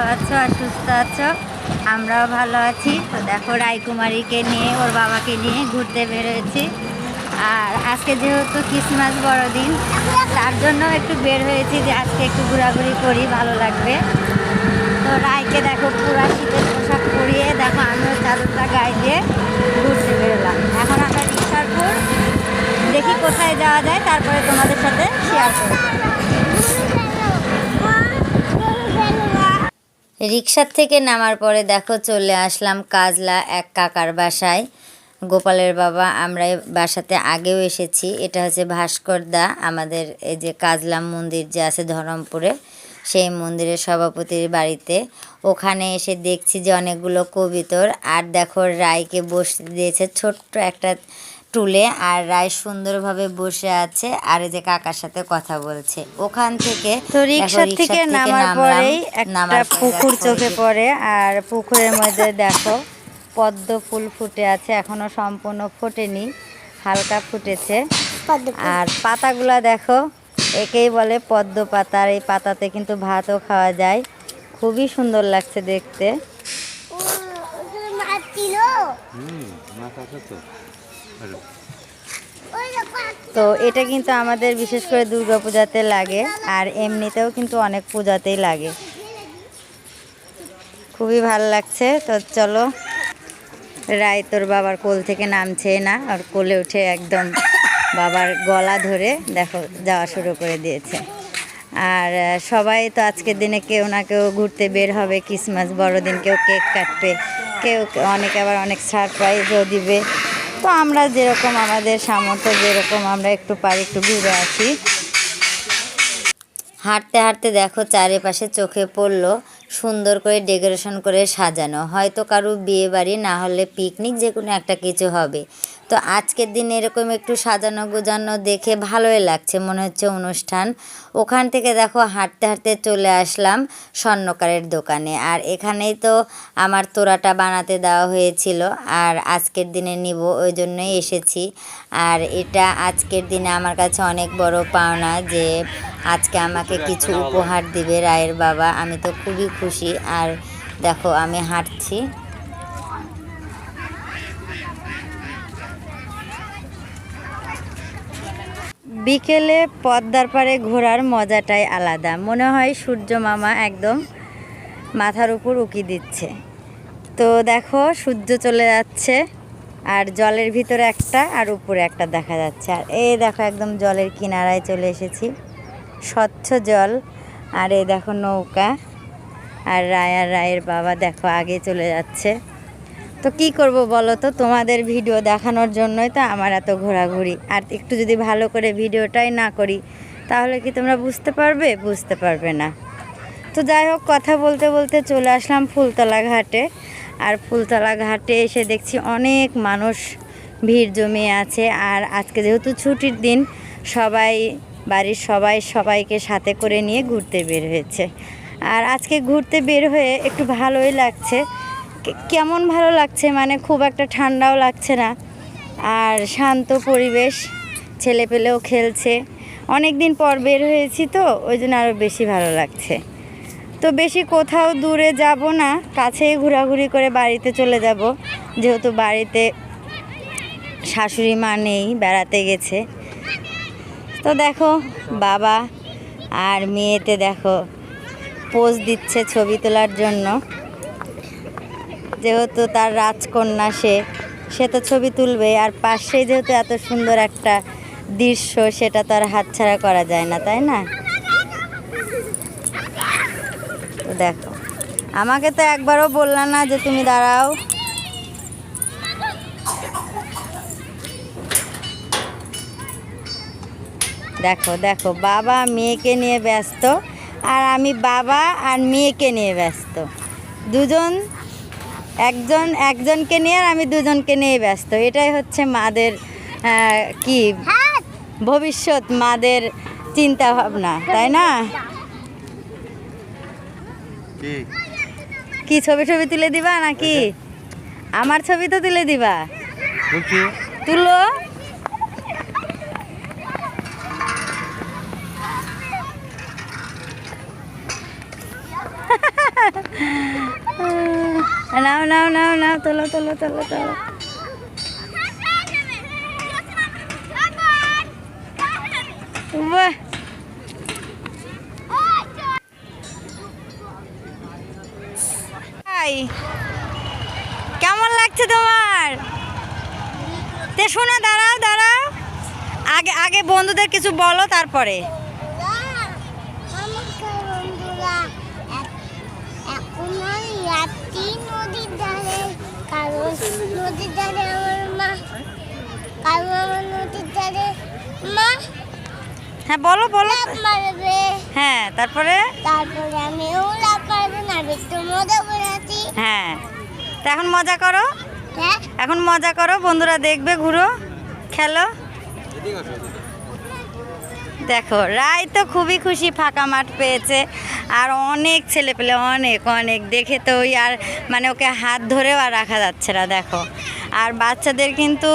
ভালো আছো আর সুস্থ আছো? আমরাও ভালো আছি। তো দেখো, রায়কুমারীকে নিয়ে, ওর বাবাকে নিয়ে ঘুরতে বেরোয়েছি। আর আজকে যেহেতু ক্রিসমাস বড়দিন, তার জন্য একটু বের হয়েছি যে আজকে একটু ঘোরাঘুরি করি, ভালো লাগবে। তো রায়কে দেখো, পুরা শীতের পোশাক পরিয়ে, দেখো, আমিও চাদরটা গায়ে দিয়ে ঘুরতে বেরোলাম। এখন আমরা রিক্সারপুর দেখি কোথায় যাওয়া যায়, তারপরে তোমাদের সাথে শেয়ার করব। রিক্সার থেকে নামার পরে দেখো চলে আসলাম কাজলা এক কাকার বাসায়। গোপালের বাবা, আমরা বাসাতে আগেও এসেছি। এটা হচ্ছে ভাস্করদা আমাদের এই যে কাজলা মন্দির যে আছে ধরমপুরে, সেই মন্দিরের সভাপতির বাড়িতে। ওখানে এসে দেখছি যে অনেকগুলো কবিতর। আর দেখো রায়কে বসতে দিয়েছে ছোট্ট একটা টুলে আর রায় সুন্দরভাবে বসে আছে আর এই যে কাকার সাথে কথা বলছে। ওখান থেকে তো রিক্সা থেকে নামার পরেই নামার একটা পুকুর চোখে পড়ে আর পুকুরের মধ্যে দেখো পদ্ম ফুল ফুটে আছে এখনও সম্পূর্ণ ফোটেনি হালকা ফুটেছে। আর পাতাগুলা দেখো একেই বলে পদ্ম পাতা আর এই পাতাতে কিন্তু ভাতও খাওয়া যায়। খুবই সুন্দর লাগছে দেখতে। হুম মাছ আছে তো। তো এটা কিন্তু আমাদের বিশেষ করে দুর্গাপূজাতে লাগে, আর এমনিতেও কিন্তু অনেক পূজাতেই লাগে। খুবই ভালো লাগছে, তো চলো। রায় তোর বাবার কোল থেকে নামছে না, আর কোলে উঠে একদম বাবার গলা ধরে দেখো, যাওয়া শুরু করে দিয়েছে। আর সবাই তো আজকের দিনে কেউ না কেউ ঘুরতে বের হবে ক্রিসমাস বড়দিন কেউ কেক কাটবে, কেউ অনেকে আবার অনেক সারপ্রাইজও দিবে। তো আমরা যেরকম আমাদের সামর্থ্য, যেরকম আমরা একটু পারি, একটু ঘুরে আসি। হাঁটতে হাঁটতে দেখো, চারিপাশে চোখে পড়ল। সুন্দর করে ডেকোরেশন করে সাজানো। হয়তো কারও বিয়ে বাড়ি না হলে পিকনিক যে কোনো একটা কিছু হবে। তো আজকের দিন এরকম একটু সাজানো গোজানো দেখে ভালোই লাগছে। মনে হচ্ছে অনুষ্ঠান। ওখান থেকে দেখো হাঁটতে হাঁটতে চলে আসলাম স্বর্ণকারের দোকানে। আর এখানেই তো আমার তোড়াটা বানাতে দেওয়া হয়েছিল। আর আজকের দিনে নিব, ওই জন্যই এসেছি। আর এটা আজকের দিনে আমার কাছে অনেক বড় পাওনা যে আজকে আমাকে কিছু উপহার দিবে রায়ের বাবা আমি তো খুবই খুশি। আর দেখো আমি হাঁটছি। বিকেলে পদ্মার পাড়ে ঘোরার মজাটাই আলাদা। মনে হয় সূর্য মামা একদম মাথার উপর উকি দিচ্ছে। তো দেখো সূর্য চলে যাচ্ছে আর জলের ভিতরে একটা আর উপরে একটা দেখা যাচ্ছে। আর এই দেখো একদম জলের কিনারায় চলে এসেছি। স্বচ্ছ জল। আর এই দেখো নৌকা। আর রায় আর রায়ের বাবা দেখো আগে চলে যাচ্ছে। তো কি করব বলো তো? তোমাদের ভিডিও দেখানোর জন্যই তো আমার এত ঘোরাঘুরি। আর একটু যদি ভালো করে ভিডিওটাই না করি, তাহলে কি তোমরা বুঝতে পারবে? বুঝতে পারবে না। তো যাই হোক, কথা বলতে বলতে চলে আসলাম ফুলতলা ঘাটে। আর ফুলতলা ঘাটে এসে দেখছি অনেক মানুষ ভিড় জমিয়ে আছে। আর আজকে যেহেতু ছুটির দিন, সবাই বাড়ির সবাই সবাইকে সাথে করে নিয়ে ঘুরতে বের হয়েছে। আর আজকে ঘুরতে বের হয়ে একটু ভালোই লাগছে। কেমন ভালো লাগছে মানে খুব একটা ঠান্ডাও লাগছে না। আর শান্ত পরিবেশ ছেলে পেলেও খেলছে। অনেক দিন পর বের হয়েছি তো, ওই জন্য আরও বেশি ভালো লাগছে। তো বেশি কোথাও দূরে যাব না, কাছেই ঘোরাঘুরি করে বাড়িতে চলে যাব। যেহেতু বাড়িতে শাশুড়ি মা নেই, বেড়াতে গেছে। তো দেখো, বাবা আর মেয়েতে দেখো, পোজ দিচ্ছে ছবি তোলার জন্য। যেহেতু তার রাজকন্যা সে সে তো ছবি তুলবে, আর পাশেই যেহেতু এত সুন্দর একটা দৃশ্য, সেটা তো আর হাতছাড়া করা যায় না, তাই না? তো দেখো। আমাকে তো একবারও বললা না যে তুমি দাঁড়াও। দেখো দেখো বাবা মেয়েকে নিয়ে ব্যস্ত আর আমি বাবা আর মেয়েকে নিয়ে ব্যস্ত। দুজন একজন একজনকে নিয়ে আর আমি দুজনকে নিয়ে ব্যস্ত। এটাই হচ্ছে মাদের কি? ভবিষ্যৎ মাদের চিন্তা ভাবনা তাই না? কি? কি ছবি ছবি তুলে দিবা নাকি? আমার ছবি তো তুলে দিবা। তুলো। নাও নাও নাও নাও, তোলো তোলো তোলো তোলো। কেমন লাগছে তোমার? তে শোনো, দাঁড়াও দাঁড়াও। আগে আগে বন্ধুদের কিছু বলো তারপরে। এখন আমি নদীর ধারে কারণ নদীর ধারে আমার মা কারণ আমার নদীর ধারে মা হ্যাঁ বলো বলো। মারবে। হ্যাঁ তারপরে? তারপরে আমিও লাফ মারবো না একটু মজা করে আছি হ্যাঁ তা এখন মজা করো। হ্যাঁ। এখন মজা করো বন্ধুরা দেখবে ঘুরো খেলো। দেখো, রায় তো খুবই খুশি ফাঁকা মাঠ পেয়েছে। আর অনেক ছেলে পেলে, অনেক অনেক। দেখে তো ওই আর মানে ওকে হাত ধরেও আর রাখা যাচ্ছে না, দেখো। আর বাচ্চাদের কিন্তু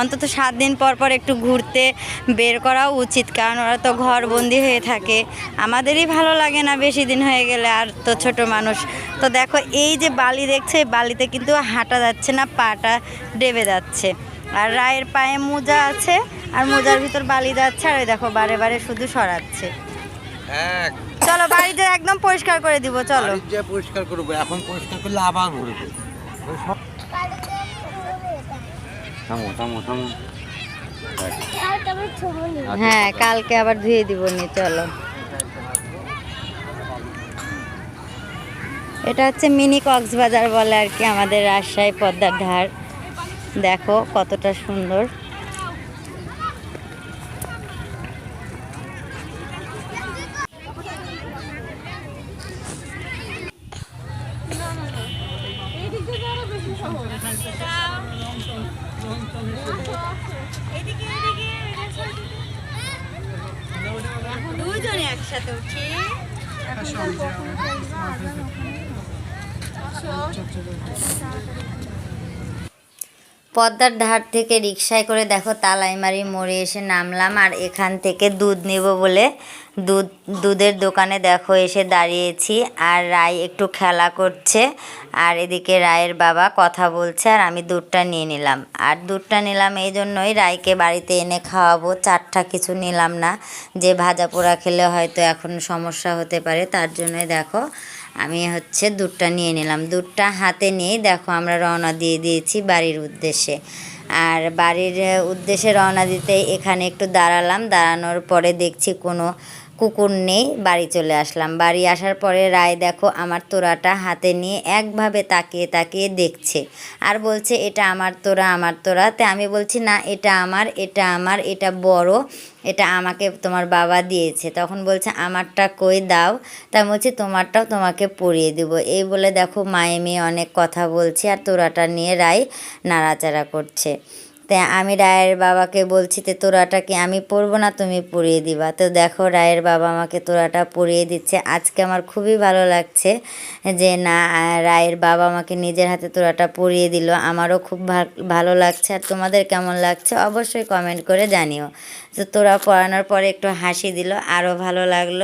অন্তত সাত দিন পর পর একটু ঘুরতে বের করাও উচিত, কারণ ওরা তো ঘরবন্দি হয়ে থাকে। আমাদেরই ভালো লাগে না বেশি দিন হয়ে গেলে, আর তো ছোট মানুষ। তো দেখো, এই যে বালি দেখছে বালিতে কিন্তু হাঁটা যাচ্ছে না, পাটা ডেবে যাচ্ছে। আর রায়ের পায়ে মোজা আছে আর মোজার ভিতর বালি যাচ্ছে আর ওই দেখো বারে বারে শুধু সরাচ্ছে। চলো বাড়িতে একদম পরিষ্কার করে দিব চলো। পরিষ্কার করব এখন পরিষ্কার করলে আবার ঘুরবে থামো থামো থামো। হ্যাঁ কালকে আবার ধুয়ে দিব নি চলো। এটা হচ্ছে মিনি কক্সবাজার বলে আর কি আমাদের রাজশাহী পদ্মার ধার। দেখো কতটা সুন্দর। দুজনে একসাথে উঠি। পদ্মার ধার থেকে রিক্সায় করে দেখো তালাইমারি মোড়ে এসে নামলাম আর এখান থেকে দুধ নেব বলে দুধ, দুধের দোকানে দেখো এসে দাঁড়িয়েছি আর রায় একটু খেলা করছে আর এদিকে রায়ের বাবা কথা বলছে আর আমি দুধটা নিয়ে নিলাম। আর দুধটা নিলাম এই জন্যই রায়কে বাড়িতে এনে খাওয়াবো, চারটা কিছু নিলাম না, যে ভাজা পোড়া খেলে হয়তো এখন সমস্যা হতে পারে, তার জন্যই দেখো আমি হচ্ছে দুধটা নিয়ে নিলাম। দুধটা হাতে নিয়েই দেখো আমরা রওনা দিয়ে দিয়েছি বাড়ির উদ্দেশ্যে। আর বাড়ির উদ্দেশ্যে রওনা দিতে এখানে একটু দাঁড়ালাম। দাঁড়ানোর পরে দেখছি কোনো কুকুর নেই, বাড়ি চলে আসলাম। বাড়ি আসার পরে রায় দেখো আমার তোরাটা হাতে নিয়ে একভাবে তাকিয়ে তাকিয়ে দেখছে। আর বলছে, এটা আমার তোরা আমার তোরা তে আমি বলছি, না, এটা আমার এটা আমার, এটা বড়, এটা আমাকে তোমার বাবা দিয়েছে। তখন বলছে, আমারটা কই দাও? তা বলছি, তোমারটাও তোমাকে পরিয়ে দেব। এই বলে দেখো মায়ে মেয়ে অনেক কথা বলছে আর তোরাটা নিয়ে রায় নাড়াচাড়া করছে। তাই আমি রায়ের বাবাকে বলছি তো, তোরাটা কি আমি পরবো না তুমি পরিয়ে দিবা? তো দেখো, রায়ের বাবা আমাকে তোরাটা পরিয়ে দিচ্ছে। আজকে আমার খুবই ভালো লাগছে যে না, রায়ের বাবা আমাকে নিজের হাতে তোরাটা পরিয়ে দিল। আমারও খুব ভালো লাগছে। আর তোমাদের কেমন লাগছে অবশ্যই কমেন্ট করে জানিও। তো তোরা পড়ানোর পরে একটু হাসি দিল, আরও ভালো লাগল।